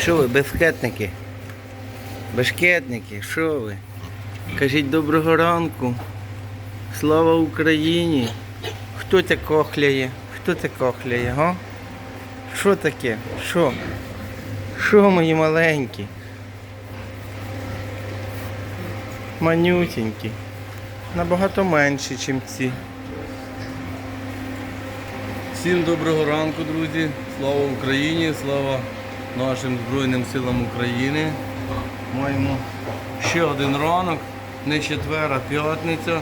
Що ви, безкетники? Бешкетники, що ви? Кажіть доброго ранку. Слава Україні! Хто це кохляє? Хто це кохляє, га? Що таке? Що? Що, мої маленькі? Манюсінькі. Набагато менші, ніж ці. Всім доброго ранку, друзі. Слава Україні, слава нашим Збройним силам України. Маємо ще один ранок, не четвер, а п'ятниця,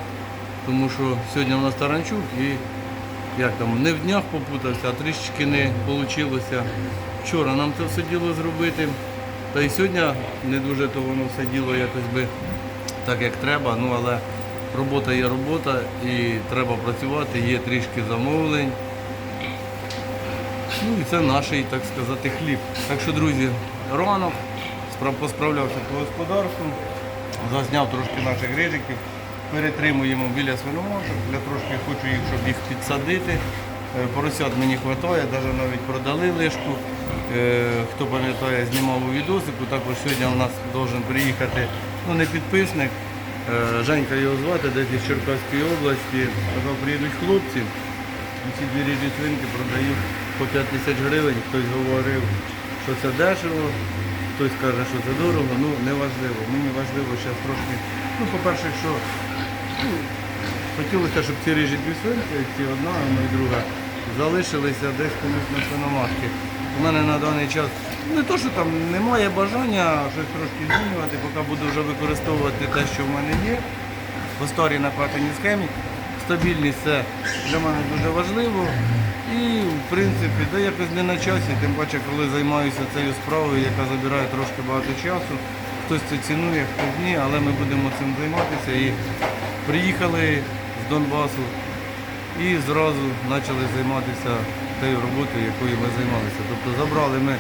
тому що сьогодні у нас Таранчук і як там, не в днях попутався, а трішечки не вийшло. Вчора нам це все діло зробити. Та й сьогодні не дуже то воно все діло якось би так як треба, ну але робота є робота і треба працювати, є трішки замовлень. Ну і це наш, так сказати, хліб. Так що, друзі, ранок посправлявся по господарству, зазняв трошки наших грижиків, перетримуємо біля свиноматок, для трошки хочу їх, щоб їх підсадити. Е, Поросят мені вистачає, навіть навіть продали лишку. Е, Хто пам'ятає, знімав у відосику, також сьогодні у нас має приїхати ну, не підписник. е, Женька його звати, десь із Черкаської області. Казав, приїдуть хлопці. І ці дві різні свинки продають по 5 тисяч гривень. Хтось говорив, що це дешево, хтось каже, що це дорого. Ну, не важливо. Мені важливо зараз трошки. Ну, по-перше, що ну, хотілося, щоб ці ріжі дві свинки, ці одна, а і друга, залишилися десь комусь на свиноматки. У мене на даний час не то, що там немає бажання щось трошки змінювати, поки буду вже використовувати те, що в мене є по старій накладеній схемі. Стабільність це для мене дуже важливо. І в принципі, да якось не на часі, тим паче, коли займаюся цією справою, яка забирає трошки багато часу. Хтось це цінує, хтось ні, але ми будемо цим займатися. І приїхали з Донбасу і зразу почали займатися тією роботою, якою ми займалися. Тобто забрали ми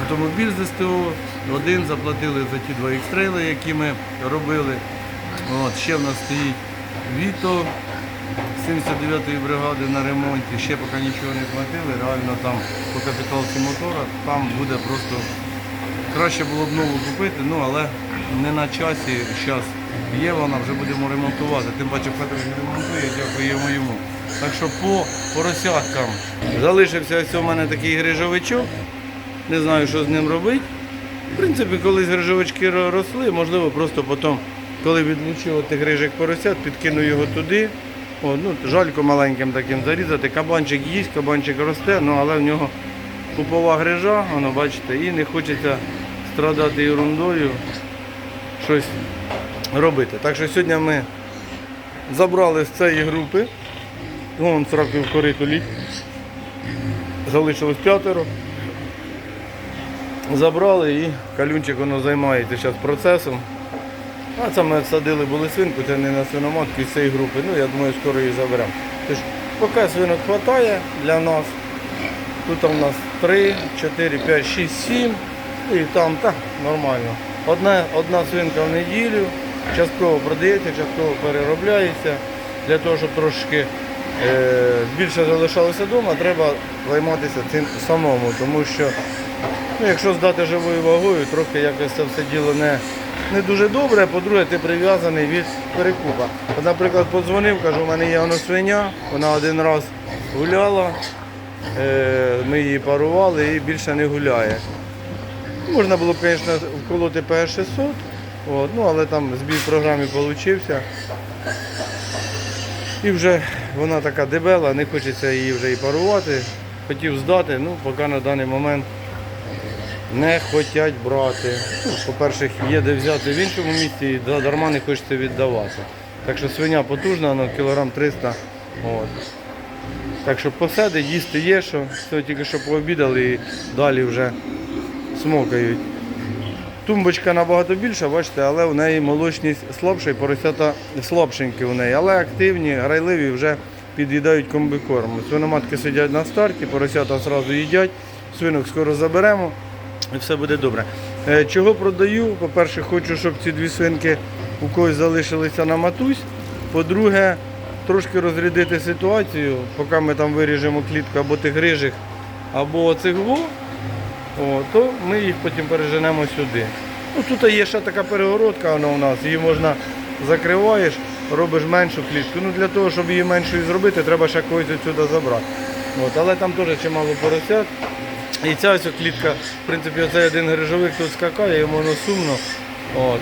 автомобіль з СТО, один заплатили за ті два екстрейли, які ми робили. От, ще в нас стоїть Віто 79-ї бригади на ремонті. Ще поки нічого не платили. Реально там по капіталці мотора там буде просто краще було б нову купити, ну але не на часі. Зараз є вона, вже будемо ремонтувати. Тим паче Петро ремонтує, дякуємо йому. Так що по поросяткам залишився ось у мене такий грижовичок. Не знаю, що з ним робити. В принципі, колись грижовички росли, можливо, просто потім, коли відлучив тих грижих поросят, підкину його туди. О, ну, жалько маленьким таким зарізати. Кабанчик їсть, кабанчик росте, ну, але в нього пупова грижа, воно, бачите, і не хочеться страдати ерундою, щось робити. Так що сьогодні ми забрали з цієї групи. Вон сраки в кориту. Залишилось п'ятеро. Забрали і калюнчик воно займається зараз процесом. А це ми садили були свинку, це не на свиноматку з цієї групи. Ну, я думаю, скоро її заберемо. Тож, поки свинок вистачає для нас. Тут у нас 3, 4, 5, 6, 7. І там так, нормально. Одна, одна свинка в неділю, частково продається, частково переробляється. Для того, щоб трошки е, більше залишалося вдома, треба займатися цим самому. Тому що Ну, якщо здати живою вагою, трохи якось це все діло не, не дуже добре, по-друге, ти прив'язаний від перекупа. От, наприклад, подзвонив, кажу, у мене є воно свиня, вона один раз гуляла, е, ми її парували і більше не гуляє. Можна було звісно, вколоти ПС-600, от, ну, але там збій в програмі вийшов. І вже вона така дебела, не хочеться її вже і парувати. Хотів здати, ну поки на даний момент не хочуть брати. По-перше, є де взяти в іншому місці і дарма не хочеться віддавати. Так що свиня потужна, ну, кілограм 300. От. Так що посидить, їсти є, що все тільки що пообідали і далі вже смокають. Тумбочка набагато більша, бачите, але в неї молочність слабша і поросята слабшенькі в неї, але активні, грайливі вже під'їдають комбікорм. Свиноматки сидять на старті, поросята одразу їдять, свинок скоро заберемо і все буде добре. Е, Чого продаю? По-перше, хочу, щоб ці дві свинки у когось залишилися на матусь. По-друге, трошки розрядити ситуацію, поки ми там виріжемо клітку або тих грижих, або оцих. То ми їх потім переженемо сюди. Ну, тут є ще така перегородка вона у нас, її можна закриваєш, робиш меншу клітку. Ну, для того, щоб її меншою зробити, треба ще когось сюди забрати. От, але там теж чимало поросят. І ця ось клітка, в принципі, оцей один грижовик тут скакає, йому воно сумно. От.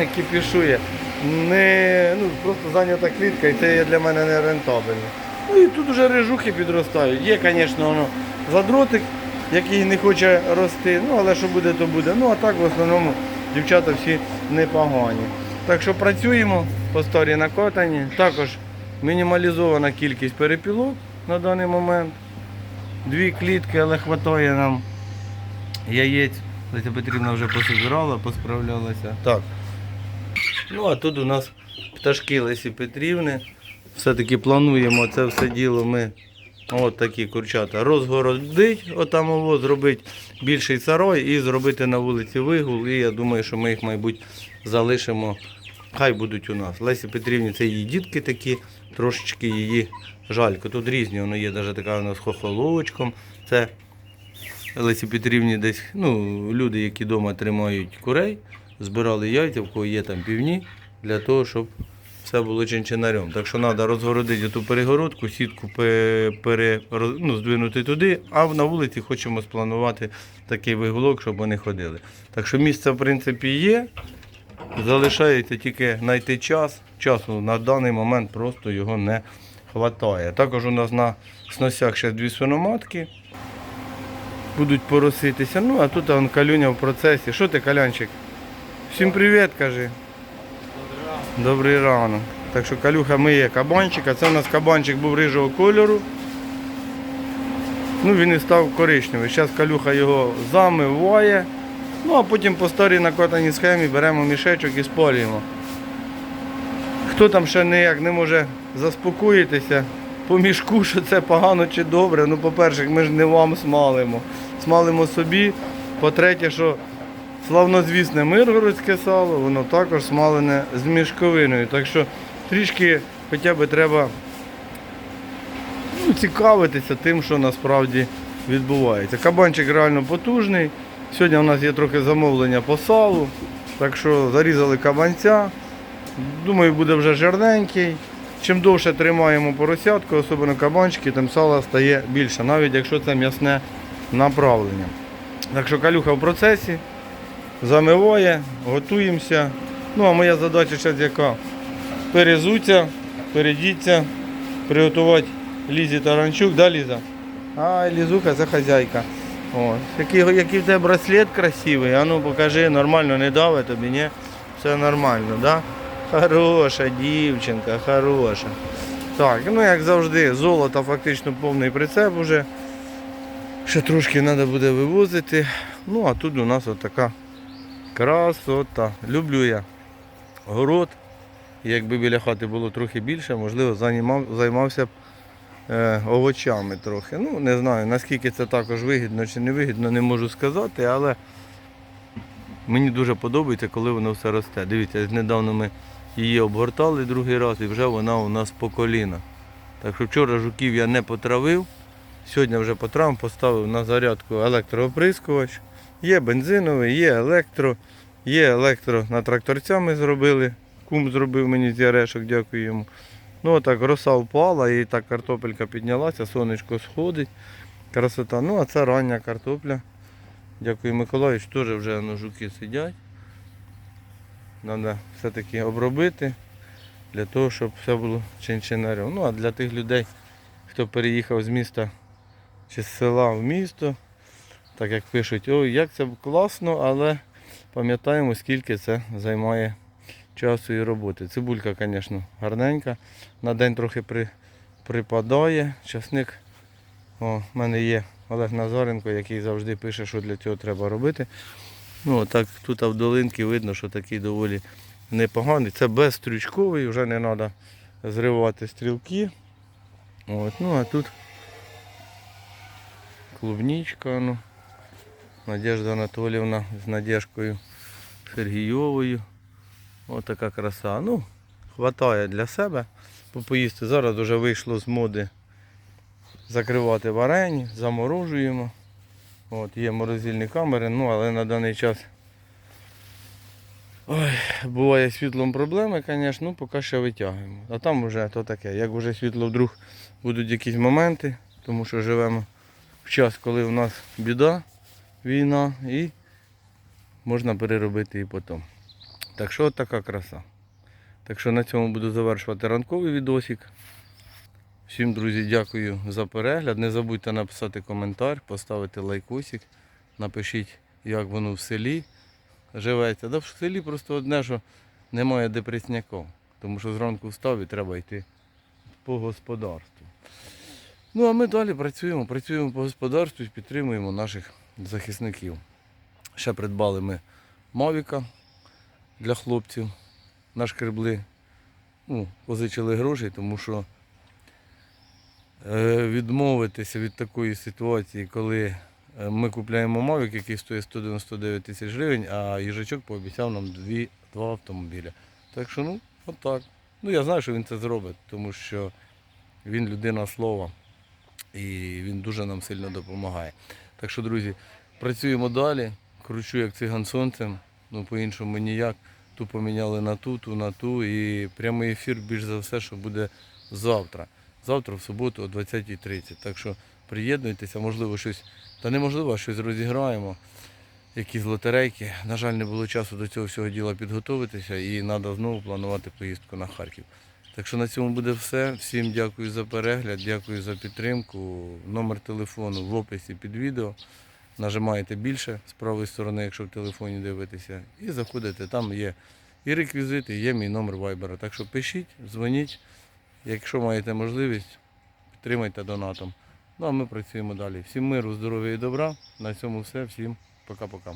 Кіпішує. Не, ну, просто зайнята клітка, і це для мене не рентабельно. Ну і тут вже рижухи підростають. Є, звісно, воно задротик, який не хоче рости, ну але що буде, то буде. Ну а так в основному дівчата всі непогані. Так що працюємо по старі накотані. Також мінімалізована кількість перепілок на даний момент. Дві клітки, але вистачає нам яєць. Леся Петрівна вже пособирала, посправлялася. Так. Ну а тут у нас пташки Лесі Петрівни. Все-таки плануємо це все діло ми от такі курчата розгородить, отам ово, зробити більший сарой і зробити на вулиці вигул. І я думаю, що ми їх, мабуть, залишимо. Хай будуть у нас. Лесі Петрівні це її дітки такі, трошечки її жалько. Тут різні, воно є навіть така нас з хохолочком. Це Лесі Петрівні десь, ну, люди, які вдома тримають курей, збирали яйця, в кого є там півні, для того, щоб все було чинчинарем. Так що треба розгородити ту перегородку, сітку пе- пере, ну, здвинути туди, а на вулиці хочемо спланувати такий вигулок, щоб вони ходили. Так що місце, в принципі, є. Залишається тільки знайти час. Часу на даний момент просто його не вистачає. Також у нас на сносях ще дві свиноматки будуть пороситися. Ну, а тут он Калюня в процесі. Що ти, Калянчик? Всім привіт, кажи. Добрий ранок. Так що Калюха миє кабанчика. Це у нас кабанчик був рижого кольору. Ну, він і став коричневий. Зараз Калюха його замиває. Ну, а потім по старій накотаній схемі беремо мішечок і спалюємо. Хто там ще ніяк не може заспокоїтися по мішку, що це погано чи добре. Ну, по-перше, ми ж не вам смалимо. Смалимо собі. По-третє, що славнозвісне миргородське сало, воно також смалене з мішковиною. Так що трішки хоча б треба ну, цікавитися тим, що насправді відбувається. Кабанчик реально потужний. Сьогодні у нас є трохи замовлення по салу. Так що зарізали кабанця. Думаю, буде вже жирненький. Чим довше тримаємо поросятку, особливо кабанчики, тим сала стає більше, навіть якщо це м'ясне направлення. Так що калюха в процесі, замиває, готуємося. Ну а моя задача зараз яка? Перезуться, передіться, приготувати Лізі Таранчук, да, Ліза? А, Лізуха це хазяйка. О, який, який в тебе браслет красивий, а ну покажи, нормально не дави тобі, ні? Все нормально, да? Хороша дівчинка, хороша. Так, ну як завжди, золото фактично повний прицеп уже. Ще трошки треба буде вивозити. Ну а тут у нас отака красота. Люблю я город. Якби біля хати було трохи більше, можливо, займав, займався б е, овочами трохи. Ну, не знаю, наскільки це також вигідно чи не вигідно, не можу сказати, але мені дуже подобається, коли воно все росте. Дивіться, недавно ми її обгортали другий раз і вже вона у нас по коліна. Так що вчора жуків я не потравив, сьогодні вже потравив, поставив на зарядку електрооприскувач. Є бензиновий, є електро, є електро на тракторця ми зробили. Кум зробив мені з ярешок, дякую йому. Ну отак роса впала і так картопелька піднялася, сонечко сходить. Красота. Ну а це рання картопля. Дякую Миколаївич, теж вже ну, жуки сидять. Треба все-таки обробити для того, щоб все було чинчинарем. Ну а для тих людей, хто переїхав з міста чи з села в місто, так як пишуть, ой, як це класно, але пам'ятаємо, скільки це займає часу і роботи. Цибулька, звісно, гарненька. На день трохи при, припадає. Часник. О, в мене є Олег Назаренко, який завжди пише, що для цього треба робити. Ну, так тут в долинці видно, що такий доволі непоганий. Це безстрючковий, вже не треба зривати стрілки. От, ну а тут клубничка. Ну. Надежда Анатоліївна з Надежкою Сергійовою. Ось така краса. Ну, хватає для себе попоїсти. Зараз вже вийшло з моди закривати варені, заморожуємо. От, є морозильні камери, ну але на даний час ой, буває світлом проблеми, звісно, ну поки що витягуємо. А там вже то таке. Як вже світло вдруг будуть якісь моменти, тому що живемо в час, коли в нас біда, війна, і можна переробити і потім. Так що от така краса. Так що на цьому буду завершувати ранковий відосик. Всім, друзі, дякую за перегляд. Не забудьте написати коментар, поставити лайкосик, напишіть, як воно в селі живеться. Да в селі просто одне, що немає депресняків. Тому що зранку встав і треба йти по господарству. Ну а ми далі працюємо, працюємо по господарству і підтримуємо наших захисників. Ще придбали ми Мавіка для хлопців. Наш крибли ну, позичили гроші, тому що відмовитися від такої ситуації, коли е, ми купляємо Мавік, який стоїть 199 тисяч гривень, а їжачок пообіцяв нам дві, два автомобіля. Так що, ну, отак. Ну, я знаю, що він це зробить, тому що він людина слова і він дуже нам сильно допомагає. Так що, друзі, працюємо далі, кручу як циган сонцем, ну по-іншому ніяк. Ту поміняли на ту, ту на ту. І прямий ефір більш за все, що буде завтра. Завтра в суботу о 20.30. Так що приєднуйтеся, можливо, щось, та неможливо, щось розіграємо. Якісь лотерейки. На жаль, не було часу до цього всього діла підготуватися і треба знову планувати поїздку на Харків. Так що на цьому буде все. Всім дякую за перегляд, дякую за підтримку. Номер телефону в описі під відео. Нажимаєте більше з правої сторони, якщо в телефоні дивитеся, і заходите. Там є і реквізити, є мій номер вайбера. Так що пишіть, дзвоніть. Якщо маєте можливість, підтримайте донатом. Ну а ми працюємо далі. Всім миру, здоров'я і добра. На цьому все. Всім пока-пока.